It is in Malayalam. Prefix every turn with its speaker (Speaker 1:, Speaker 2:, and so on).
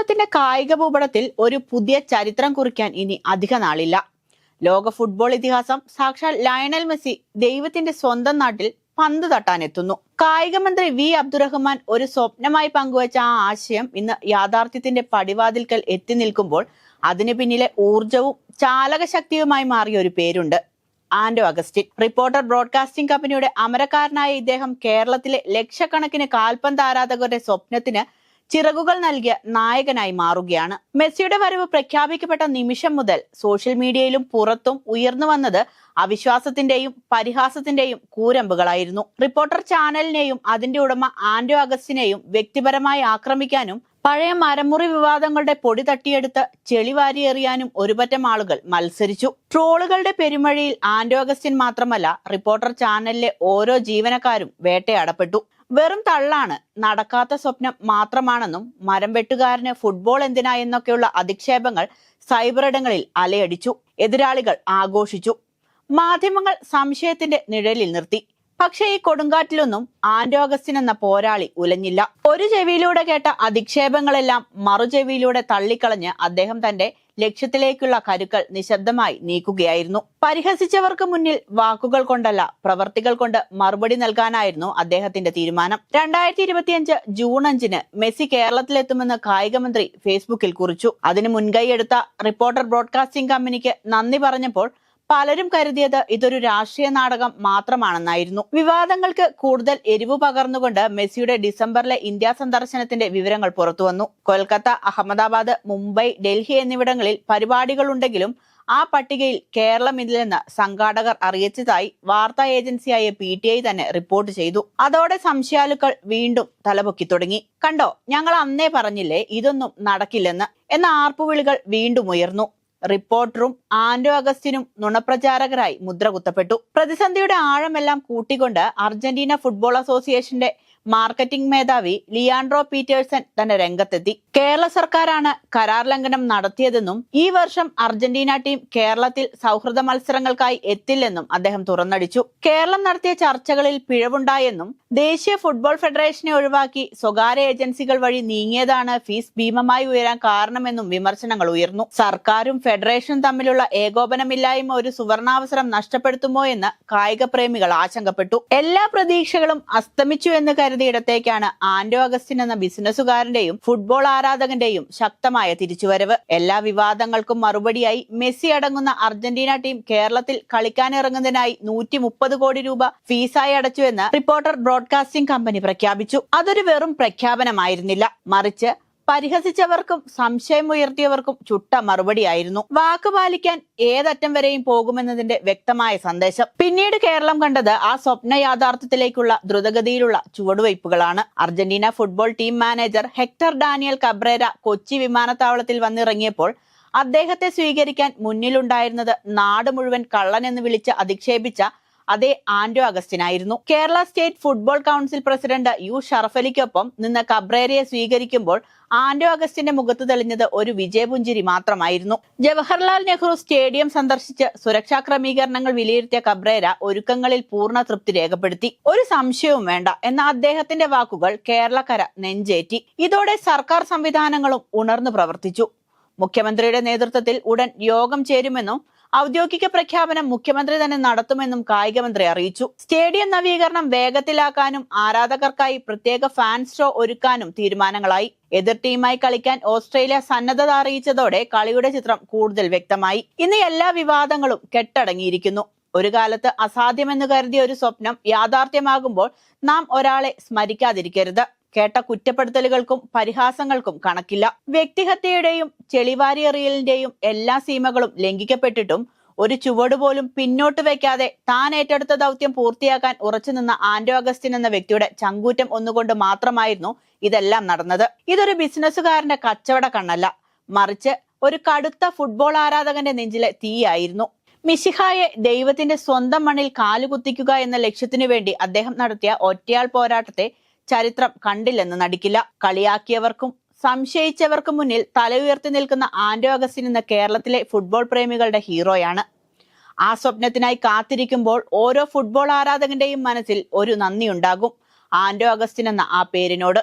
Speaker 1: കേരളത്തിന്റെ കായിക ഭൂപടത്തിൽ ഒരു പുതിയ ചരിത്രം കുറിക്കാൻ ഇനി അധിക നാളില്ല. ലോക ഫുട്ബോൾ ഇതിഹാസം സാക്ഷാൽ ലയണൽ മെസ്സി ദൈവത്തിന്റെ സ്വന്തം നാട്ടിൽ പന്ത് തട്ടാനെത്തുന്നു. കായിക മന്ത്രി വി. അബ്ദുറഹ്മാൻ ഒരു സ്വപ്നമായി പങ്കുവച്ച ആ ആശയം ഇന്ന് യാഥാർത്ഥ്യത്തിന്റെ പടിവാതിൽക്കൽ എത്തി നിൽക്കുമ്പോൾ അതിന് പിന്നിലെ ഊർജവും ചാലകശക്തിയുമായി മാറിയ ഒരു പേരുണ്ട്. ആൻഡോ അഗസ്റ്റിൻ. റിപ്പോർട്ടർ ബ്രോഡ്കാസ്റ്റിംഗ് കമ്പനിയുടെ അമരക്കാരനായ ഇദ്ദേഹം കേരളത്തിലെ ലക്ഷക്കണക്കിന് കാൽപന്ത് ആരാധകരുടെ സ്വപ്നത്തിന് ചിറകുകൾ നൽകിയ നായകനായി മാറുകയാണ്. മെസ്സിയുടെ വരവ് പ്രഖ്യാപിക്കപ്പെട്ട നിമിഷം മുതൽ സോഷ്യൽ മീഡിയയിലും പുറത്തും ഉയർന്നു വന്നത് അവിശ്വാസത്തിന്റെയും പരിഹാസത്തിന്റെയും കൂരമ്പുകളായിരുന്നു. റിപ്പോർട്ടർ ചാനലിനെയും അതിന്റെ ഉടമ ആന്റോ അഗസ്റ്റിനെയും വ്യക്തിപരമായി ആക്രമിക്കാനും പഴയ മരമുറി വിവാദങ്ങളുടെ പൊടി തട്ടിയെടുത്ത് ചെളി വാരിയെറിയാനും ഒരുപറ്റം ആളുകൾ മത്സരിച്ചു. ട്രോളുകളുടെ പെരുമഴയിൽ ആൻഡോ അഗസ്റ്റിൻ മാത്രമല്ല റിപ്പോർട്ടർ ചാനലിലെ ഓരോ ജീവനക്കാരും വേട്ടയാടപ്പെട്ടു. വെറും തള്ളാണ്. നടക്കാത്ത സ്വപ്നം മാത്രമാണെന്നും മരം വെട്ടുകാരന് ഫുട്ബോൾ എന്തിനാ എന്നൊക്കെയുള്ള അധിക്ഷേപങ്ങൾ സൈബറിടങ്ങളിൽ അലയടിച്ചു. എതിരാളികൾ ആഘോഷിച്ചു. മാധ്യമങ്ങൾ സംശയത്തിന്റെ നിഴലിൽ നിർത്തി. പക്ഷേ ഈ കൊടുങ്കാറ്റിലൊന്നും ആൻഡോഗസ്റ്റിൻ എന്ന പോരാളി ഉലഞ്ഞില്ല. ഒരു ചെവിയിലൂടെ കേട്ട അധിക്ഷേപങ്ങളെല്ലാം മറുചെവിയിലൂടെ തള്ളിക്കളഞ്ഞ് അദ്ദേഹം തന്റെ ലക്ഷ്യത്തിലേക്കുള്ള കരുക്കൾ നിശബ്ദമായി നീക്കുകയായിരുന്നു. പരിഹസിച്ചവർക്ക് മുന്നിൽ വാക്കുകൾ കൊണ്ടല്ല പ്രവർത്തികൾ കൊണ്ട് മറുപടി നൽകാനായിരുന്നു അദ്ദേഹത്തിന്റെ തീരുമാനം. രണ്ടായിരത്തി ഇരുപത്തിയഞ്ച് ജൂൺ അഞ്ചിന് മെസ്സി കേരളത്തിലെത്തുമെന്ന് കായികമന്ത്രി ഫേസ്ബുക്കിൽ കുറിച്ചു. അതിന് മുൻകൈയെടുത്ത റിപ്പോർട്ടർ ബ്രോഡ്കാസ്റ്റിംഗ് കമ്പനിക്ക് നന്ദി പറഞ്ഞപ്പോൾ പലരും കരുതിയത് ഇതൊരു രാഷ്ട്രീയ നാടകം മാത്രമാണെന്നായിരുന്നു. വിവാദങ്ങൾക്ക് കൂടുതൽ എരിവ് പകർന്നുകൊണ്ട് മെസ്സിയുടെ ഡിസംബറിലെ ഇന്ത്യ സന്ദർശനത്തിന്റെ വിവരങ്ങൾ പുറത്തുവന്നു കൊൽക്കത്ത അഹമ്മദാബാദ് മുംബൈ ഡൽഹി എന്നിവിടങ്ങളിൽ പരിപാടികളുണ്ടെങ്കിലും ആ പട്ടികയിൽ കേരളം ഇല്ലെന്ന് സംഘാടകർ അറിയിച്ചതായി വാർത്താ ഏജൻസിയായ പി ടി ഐ തന്നെ റിപ്പോർട്ട് ചെയ്തു. അതോടെ സംശയാലുക്കൾ വീണ്ടും തലപൊക്കി തുടങ്ങി. കണ്ടോ ഞങ്ങൾ അന്നേ പറഞ്ഞില്ലേ ഇതൊന്നും നടക്കില്ലെന്ന്. എന്ന ആർപ്പുവിളികൾ വീണ്ടും ഉയർന്നു. റിപ്പോർട്ടറും ആൻഡോ അഗസ്റ്റിനും നുണപ്രചാരകരായി മുദ്ര കുത്തപ്പെട്ടു. പ്രതിസന്ധിയുടെ ആഴമെല്ലാം കൂട്ടിക്കൊണ്ട് അർജന്റീന ഫുട്ബോൾ അസോസിയേഷന്റെ മാർക്കറ്റിംഗ് മേധാവി ലിയാൻഡ്രോ പീറ്റേഴ്സൺ തന്നെ രംഗത്തെത്തി. കേരള സർക്കാരാണ് കരാർ ലംഘനം നടത്തിയതെന്നും ഈ വർഷം അർജന്റീന ടീം കേരളത്തിൽ സൗഹൃദ മത്സരങ്ങൾക്കായി എത്തില്ലെന്നും അദ്ദേഹം തുറന്നടിച്ചു. കേരളം നടത്തിയ ചർച്ചകളിൽ പിഴവുണ്ടായെന്നും ദേശീയ ഫുട്ബോൾ ഫെഡറേഷനെ ഒഴിവാക്കി സ്വകാര്യ ഏജൻസികൾ വഴി നീങ്ങിയതാണ് ഫീസ് ഭീമമായി ഉയരാൻ കാരണമെന്നും വിമർശനങ്ങൾ ഉയർന്നു. സർക്കാരും ഫെഡറേഷനും തമ്മിലുള്ള ഏകോപനമില്ലായ്മ ഒരു സുവർണാവസരം നഷ്ടപ്പെടുത്തുമോ എന്ന് കായിക പ്രേമികൾ ആശങ്കപ്പെട്ടു. എല്ലാ പ്രതീക്ഷകളും അസ്തമിച്ചു എന്ന് കരുതിയിടത്തേക്കാണ് ആന്റോ അഗസ്റ്റിൻ എന്ന ബിസിനസ്സുകാരന്റെയും ഫുട്ബോൾ ആരാധകന്റെയും ശക്തമായ തിരിച്ചുവരവ്. എല്ലാ വിവാദങ്ങൾക്കും മറുപടിയായി മെസ്സി അടങ്ങുന്ന അർജന്റീന ടീം കേരളത്തിൽ കളിക്കാനിറങ്ങുന്നതിനായി നൂറ്റി മുപ്പത് കോടി രൂപ ഫീസായി അടച്ചുവെന്ന് റിപ്പോർട്ടർ ബ്രോഡ്കാസ്റ്റിംഗ് കമ്പനി പ്രഖ്യാപിച്ചു. അതൊരു വെറും പ്രഖ്യാപനമായിരുന്നില്ല. മറിച്ച് പരിഹസിച്ചവർക്കും സംശയമുയർത്തിയവർക്കും ചുട്ട മറുപടിയായിരുന്നു വാക്ക് പാലിക്കാൻ ഏതറ്റം വരെയും പോകുമെന്നതിന്റെ വ്യക്തമായ സന്ദേശം. പിന്നീട് കേരളം കണ്ടത് ആ സ്വപ്ന യാഥാർത്ഥ്യത്തിലേക്കുള്ള ദ്രുതഗതിയിലുള്ള ചുവടുവയ്പ്പുകളാണ്. Argentina football team manager Hector Daniel Cabrera Kochi വിമാനത്താവളത്തിൽ വന്നിറങ്ങിയപ്പോൾ അദ്ദേഹത്തെ സ്വീകരിക്കാൻ മുന്നിലുണ്ടായിരുന്നത് നാട് മുഴുവൻ കള്ളനെന്ന് വിളിച്ച് അധിക്ഷേപിച്ച അതേ Ando അഗസ്റ്റിനായിരുന്നു. Kerala state football council president U ഷറഫലിക്കൊപ്പം നിന്ന് കബ്രേരയെ സ്വീകരിക്കുമ്പോൾ ആന്റോ അഗസ്റ്റിന്റെ മുഖത്ത് തെളിഞ്ഞത് ഒരു വിജയപുഞ്ചിരി മാത്രമായിരുന്നു. ജവഹർലാൽ നെഹ്റു സ്റ്റേഡിയം സന്ദർശിച്ച് സുരക്ഷാ ക്രമീകരണങ്ങൾ വിലയിരുത്തിയ കബ്രേര ഒരുക്കങ്ങളിൽ പൂർണ തൃപ്തി രേഖപ്പെടുത്തി. ഒരു സംശയവും വേണ്ട എന്ന അദ്ദേഹത്തിന്റെ വാക്കുകൾ കേരളക്കര നെഞ്ചേറ്റി. ഇതോടെ സർക്കാർ സംവിധാനങ്ങളും ഉണർന്നു പ്രവർത്തിച്ചു. മുഖ്യമന്ത്രിയുടെ നേതൃത്വത്തിൽ ഉടൻ യോഗം ചേരുമെന്നും ഔദ്യോഗിക പ്രഖ്യാപനം മുഖ്യമന്ത്രി തന്നെ നടത്തുമെന്നും കായികമന്ത്രി അറിയിച്ചു. സ്റ്റേഡിയം നവീകരണം വേഗത്തിലാക്കാനും ആരാധകർക്കായി പ്രത്യേക ഫാൻ ഷോ ഒരുക്കാനും തീരുമാനങ്ങളായി. എതിർ ടീമായി കളിക്കാൻ ഓസ്ട്രേലിയ സന്നദ്ധത അറിയിച്ചതോടെ കളിയുടെ ചിത്രം കൂടുതൽ വ്യക്തമായി. ഇന്ന് എല്ലാ വിവാദങ്ങളും കെട്ടടങ്ങിയിരിക്കുന്നു. ഒരു കാലത്ത് അസാധ്യമെന്ന് കരുതിയ ഒരു സ്വപ്നം യാഥാർത്ഥ്യമാകുമ്പോൾ നാം ഒരാളെ സ്മരിക്കാതിരിക്കരുത്. കേട്ട കുറ്റപ്പെടുത്തലുകൾക്കും പരിഹാസങ്ങൾക്കും കണക്കില്ല. വ്യക്തിഹത്യയുടെയും ചെളിവാരിയറിയലിന്റെയും എല്ലാ സീമകളും ലംഘിക്കപ്പെട്ടിട്ടും ഒരു ചുവട് പോലും പിന്നോട്ട് വെക്കാതെ താൻ ഏറ്റെടുത്ത ദൗത്യം പൂർത്തിയാക്കാൻ ഉറച്ചുനിന്ന ആന്റോ അഗസ്റ്റിൻ എന്ന വ്യക്തിയുടെ ചങ്കൂറ്റം ഒന്നുകൊണ്ട് മാത്രമായിരുന്നു ഇതെല്ലാം നടന്നത്. ഇതൊരു ബിസിനസ്സുകാരന്റെ കച്ചവട കണ്ണല്ല. മറിച്ച് ഒരു കടുത്ത ഫുട്ബോൾ ആരാധകന്റെ നെഞ്ചിലെ തീയായിരുന്നു. മിശിഹായെ ദൈവത്തിന്റെ സ്വന്തം മണ്ണിൽ കാലുകുത്തിക്കുക എന്ന ലക്ഷ്യത്തിനു വേണ്ടി അദ്ദേഹം നടത്തിയ ഒറ്റയാൾ പോരാട്ടത്തെ ചരിത്രം കണ്ടില്ലെന്ന് നടിക്കില്ല. കളിയാക്കിയവർക്കും സംശയിച്ചവർക്കും മുന്നിൽ തല ഉയർത്തി നിൽക്കുന്ന ആന്റോ അഗസ്റ്റിൻ എന്ന കേരളത്തിലെ ഫുട്ബോൾ പ്രേമികളുടെ ഹീറോയാണ്. ആ സ്വപ്നത്തിനായി കാത്തിരിക്കുമ്പോൾ ഓരോ ഫുട്ബോൾ ആരാധകന്റെയും മനസ്സിൽ ഒരു നന്ദി ഉണ്ടാകും ആന്റോ അഗസ്റ്റിൻ എന്ന ആ പേരിനോട്.